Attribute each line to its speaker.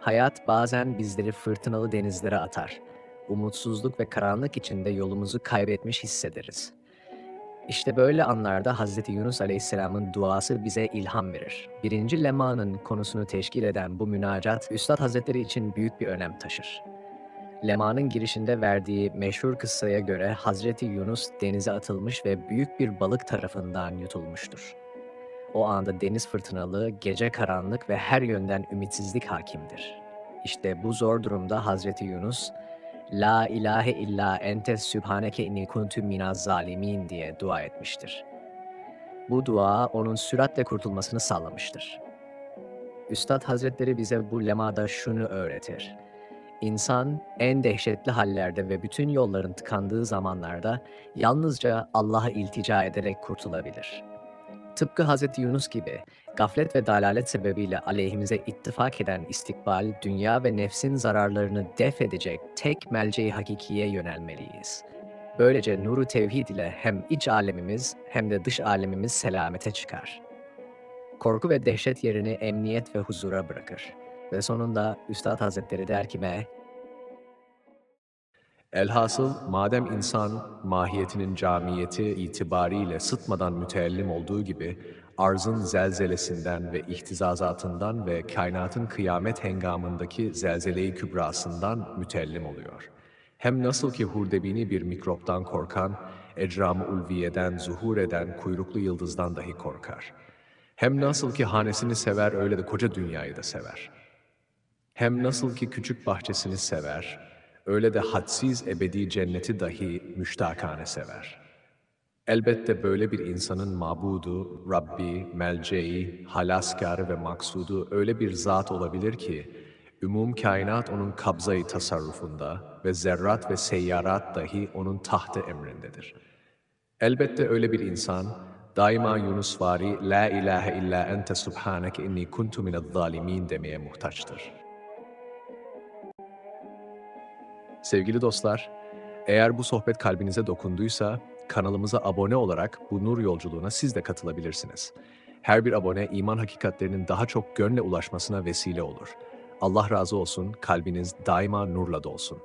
Speaker 1: Hayat bazen bizleri fırtınalı denizlere atar. Umutsuzluk ve karanlık içinde yolumuzu kaybetmiş hissederiz. İşte böyle anlarda Hz. Yunus Aleyhisselam'ın duası bize ilham verir. Birinci lemanın konusunu teşkil eden bu münacat, Üstad Hazretleri için büyük bir önem taşır. Lemanın girişinde verdiği meşhur kıssaya göre Hazreti Yunus denize atılmış ve büyük bir balık tarafından yutulmuştur. O anda deniz fırtınalı, gece karanlık ve her yönden ümitsizlik hakimdir. İşte bu zor durumda Hazreti Yunus, La ilahe illa ente sübhaneke inni kuntu minaz zalimin diye dua etmiştir. Bu dua onun süratle kurtulmasını sağlamıştır. Üstad Hazretleri bize bu lemada şunu öğretir. İnsan en dehşetli hallerde ve bütün yolların tıkandığı zamanlarda yalnızca Allah'a iltica ederek kurtulabilir. Tıpkı Hz. Yunus gibi gaflet ve dalalet sebebiyle aleyhimize ittifak eden istikbal, dünya ve nefsin zararlarını def edecek tek melceği hakikiye yönelmeliyiz. Böylece nuru tevhid ile hem iç alemimiz hem de dış alemimiz selamete çıkar. Korku ve dehşet yerini emniyet ve huzura bırakır. Ve sonunda Üstad Hazretleri der ki me,
Speaker 2: Elhasıl madem insan mahiyetinin camiyeti itibariyle sıtmadan müteellim olduğu gibi arzın zelzelesinden ve ihtizazatından ve kainatın kıyamet hengamındaki zelzele-i kübrasından müteellim oluyor. Hem nasıl ki hurdebini bir mikroptan korkan, ecram-ı ulviyeden zuhur eden kuyruklu yıldızdan dahi korkar. Hem nasıl ki hanesini sever öyle de koca dünyayı da sever. Hem nasıl ki küçük bahçesini sever, öyle de hadsiz ebedi cenneti dahi müştakane sever. Elbette böyle bir insanın mabudu, Rabbi, melceği, halaskarı ve maksudu öyle bir zat olabilir ki, ümum kainat onun kabzayı tasarrufunda ve zerrat ve seyyarat dahi onun tahtı emrindedir. Elbette öyle bir insan, daima Yunusvari, La ilahe illa ente subhaneke inni kuntu minel zalimin demeye muhtaçtır. Sevgili dostlar, eğer bu sohbet kalbinize dokunduysa, kanalımıza abone olarak bu nur yolculuğuna siz de katılabilirsiniz. Her bir abone iman hakikatlerinin daha çok gönle ulaşmasına vesile olur. Allah razı olsun, kalbiniz daima nurla dolsun.